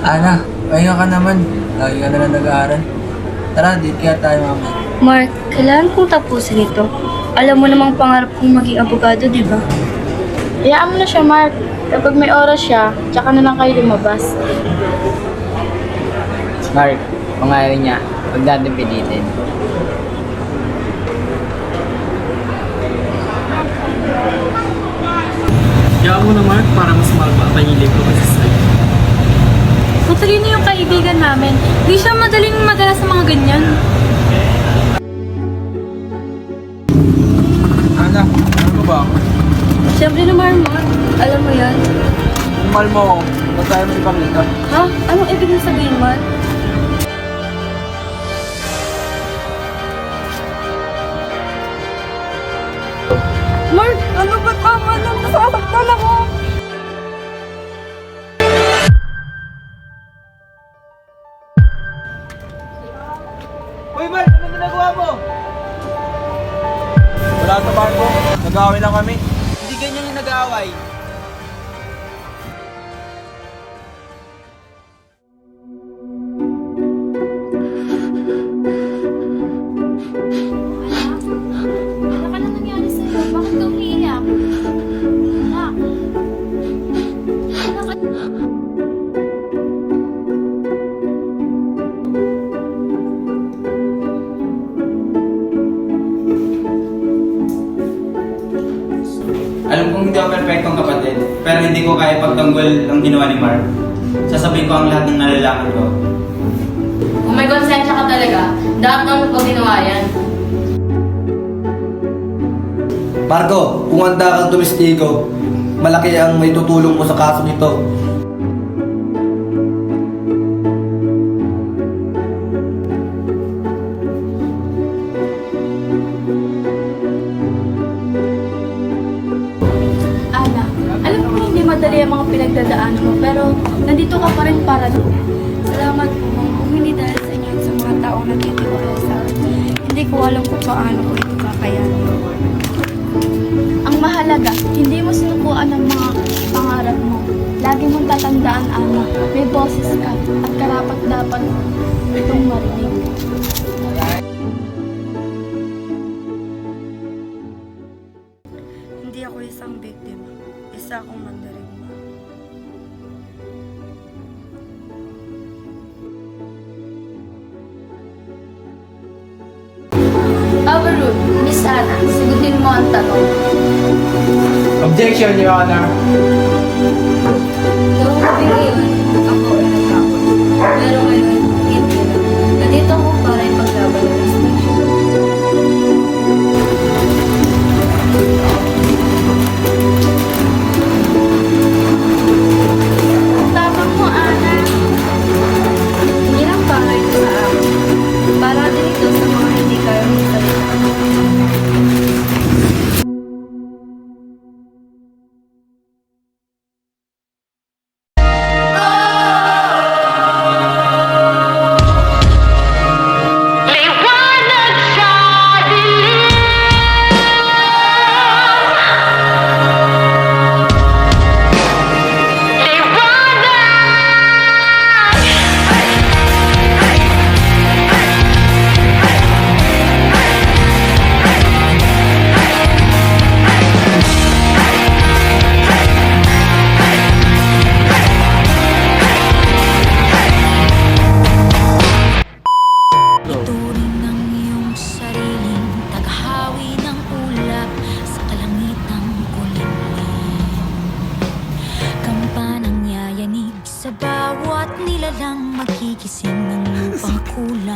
Ana, pahinga ka naman. Lagi ka na lang nag-aaral. Tara, date kaya tayo mamaya. Mark, kailangan kong tapusin ito. Alam mo namang pangarap kong maging abogado, di ba? Hayaan mo na siya, Mark. Kapag may oras siya, tsaka na lang kayo lumabas. Mark, pangalan niya, huwag natin pilitin. Kaya mo na Mark para mas mapapahilip ko kasi sa'yo. Matalino yung kaibigan namin. Di siya madaling madala sa mga ganyan. Ana, ano ba? Siyempre naman, Mark. Alam mo yan. Mahal mo ako. Ba't tayo mo ipakita? Ha? Anong ibig na sabihin, Mark? Mark, ano ba tama lang? Nasasaktan ako. Uy, Mark! Ano ginagawa mo? Wala sa barko. Nag-aaway lang kami. Perfectong kapatid, pero hindi ko kaya pagtanggol ang ginawa ni Mark. Sasabihin ko ang lahat ng nalalaman ko. Kung may konsensya ka talaga, dapat naman mo ginawa yan. Marco, kung handa kang tumistigo, malaki ang may tutulong mo sa kaso nito. Pinagdadaanan mo, pero nandito ka pa rin para doon. Salamat po. Kung hindi dahil sa inyo at sa mga taong nagtitiwala sa akin, hindi ko alam kung paano ko ito kakayanin. Ang mahalaga, hindi mo sinukuan ang mga pangarap mo. Lagi mong tatandaan, Ana, may boses ka at karapat dapat itong marinig. Overruled. Miss Ana, sagutin mo ang tanong. Objection, Your Honor.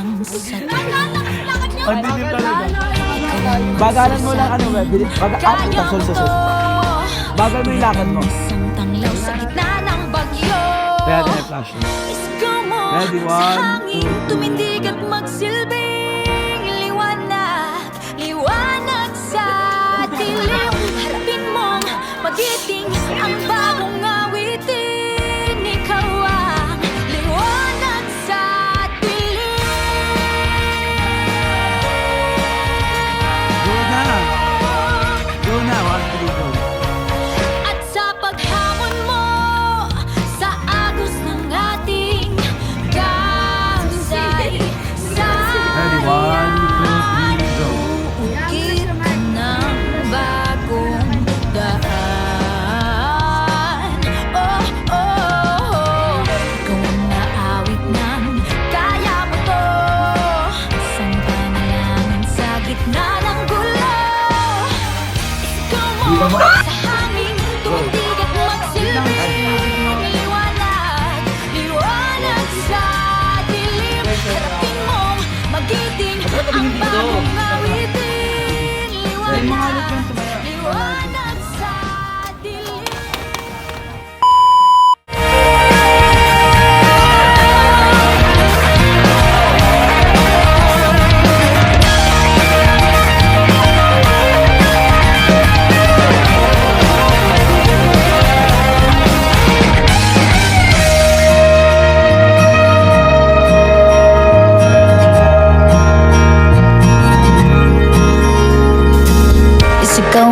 Kulang sa tingin. Bagalan mo lang ano, web. Baga, ah, sul, sul. Bagal mo yung lakad mo. Isang tanglaw sa gitna ng bagyo. Kaya tayo flash. Ready, one, hangin, tumindig at magsilbing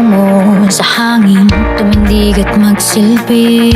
mo sa hangin Tumindig at magsilbi.